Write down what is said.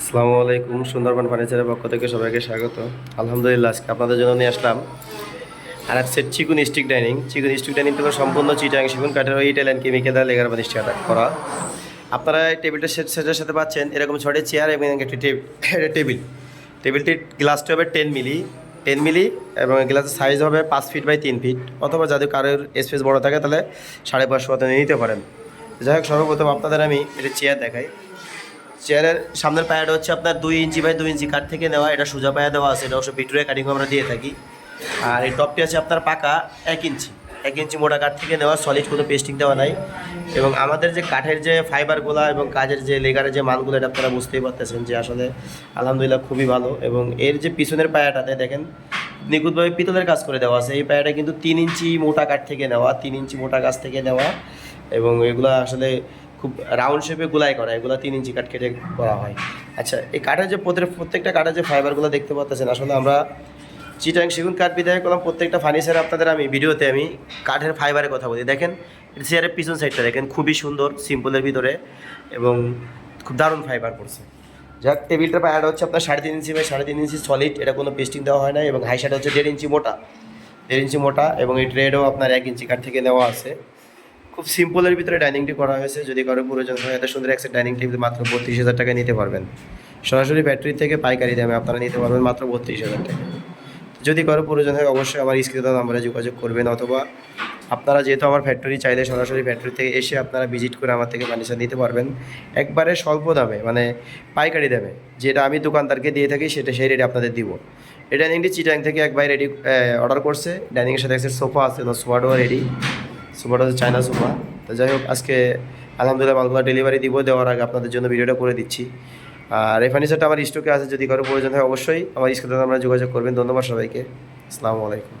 আসসালামু আলাইকুম, সুন্দরবন ফার্নিচারের পক্ষ থেকে সবাইকে স্বাগত। আলহামদুলিল্লাহ, আজকে আপনাদের জন্য নিয়ে আসলাম আর এক সেট চিকুন স্টিক ডাইনিং। চিকুন স্টিক ডাইনিং থেকে সম্পূর্ণ চিটাং শিকুন কাঠের ওই ইটালিয়ান কেমিক্যাল দ্বারা লেগার বানিশ করা। আপনারা এই টেবিলটা সেট, সেটের সাথে পাচ্ছেন এরকম ছড়ে চেয়ার এবং একটি টেবিল টেবিল। টেবিলটির গ্লাসটি হবে টেন মিলি টেন মিলি এবং গ্লাসের সাইজ হবে পাঁচ ফিট বাই তিন ফিট। অথবা যাদের কারোর স্পেস বড় থাকে তাহলে সাড়ে পাঁচশো নিতে পারেন। যাই হোক, সর্বপ্রথম আপনাদের আমি এটা চেয়ার দেখাই। চেয়ারের সামনের পায়াটা হচ্ছে আপনার দুই ইঞ্চি বাই দুই ইঞ্চি কাঠ থেকে নেওয়া। এটা সোজা পায়া দেওয়া আছে, এটা অবশ্য ভিক্টোরিয়া কাটিং আমরা দিয়ে থাকি। আর এই টপটি আছে আপনার পাকা এক ইঞ্চি। এক ইঞ্চি মোটা কাঠ থেকে নেওয়া সলিড কোনো পেস্টিং দেওয়া নাই। এবং আমাদের যে কাঠের যে ফাইবারগুলো এবং কাজের যে লেগারের যে মানগুলো, এটা আপনারা বুঝতেই পারতেছেন যে আসলে আলহামদুলিল্লাহ খুবই ভালো। এবং এর যে পিছনের পায়াটাতে দেখেন, নিখুঁতভাবে পিতলের কাজ করে দেওয়া আছে। এই পায়াটা কিন্তু তিন ইঞ্চি মোটা কাঠ থেকে নেওয়া, তিন ইঞ্চি মোটা গাছ থেকে নেওয়া। এবং এগুলো আসলে খুব রাউন্ড শেপে গোলাই করা, এগুলো তিন ইঞ্চি কাঠ কেটে করা হয়। আচ্ছা এই কাঠের যে প্রত্যেক, প্রত্যেকটা কাঠের যে ফাইবারগুলো দেখতে পাচ্ছেন, আসলে আমরা চিটাং সেগুন কাঠ বিদায় করলাম। প্রত্যেকটা ফার্নিচার আপনাদের আমি ভিডিওতে আমি কাঠের ফাইবারের কথা বলি। দেখেন চেয়ারের পিছন সাইডটা দেখেন, খুবই সুন্দর সিম্পলের ভিতরে এবং খুব দারুণ ফাইবার করছে। যাক টেবিলটা পায়াটা হচ্ছে আপনার সাড়ে তিন ইঞ্চি বাই সাড়ে তিন ইঞ্চি সলিড এটা কোনো পেস্টিং দেওয়া হয় না এবং হাই সাইড হচ্ছে দেড় ইঞ্চি মোটা। দেড় ইঞ্চি মোটা এবং এই ট্রেডও আপনার এক ইঞ্চি কাঠ থেকে নেওয়া আছে। খুব সিম্পলের ভিতরে ডাইনিংটি করা হয়েছে। যদি কারও প্রয়োজন হয়, এত সুন্দর একটা ডাইনিং টেবিল মাত্র বত্রিশ হাজার টাকা নিতে পারবেন। সরাসরি ব্যাটারি থেকে পাইকারি দামে আপনারা নিতে পারবেন মাত্র বত্রিশ হাজার টাকা। যদি কারও প্রয়োজন হয়, অবশ্যই আমার স্ক্রিনে নাম্বারে যোগাযোগ করবেন অথবা আপনারা যেহেতু আমার ফ্যাক্টরি চাইলে সরাসরি ফ্যাক্টরি থেকে এসে আপনারা ভিজিট করে আমার থেকে ফার্নিচার নিতে পারবেন। একবারে স্বল্প দামে মানে পাইকারি দামে, যেটা আমি দোকানদারকে দিয়ে থাকি, সেটা সেই রেটে আপনাদের দিব। এই ডাইনিংটি চিটাং থেকে একবার রেডি অর্ডার করছে। ডাইনিংয়ের সাথে একটা সোফা আছে সোফাটাও রেডি সোফাটা হচ্ছে চায়না সোফা তো যাই হোক, আজকে আলহামদুলিল্লাহ মালগুলো ডেলিভারি দিব, দেওয়ার আগে আপনাদের জন্য ভিডিওটা করে দিচ্ছি। আর এই ফার্নিচারটা আমার স্টকে আছে, যদি কারও প্রয়োজন হয় অবশ্যই আমার স্কুলে আমরা যোগাযোগ করবেন। ধন্যবাদ সবাইকে। আসসালামু আলাইকুম।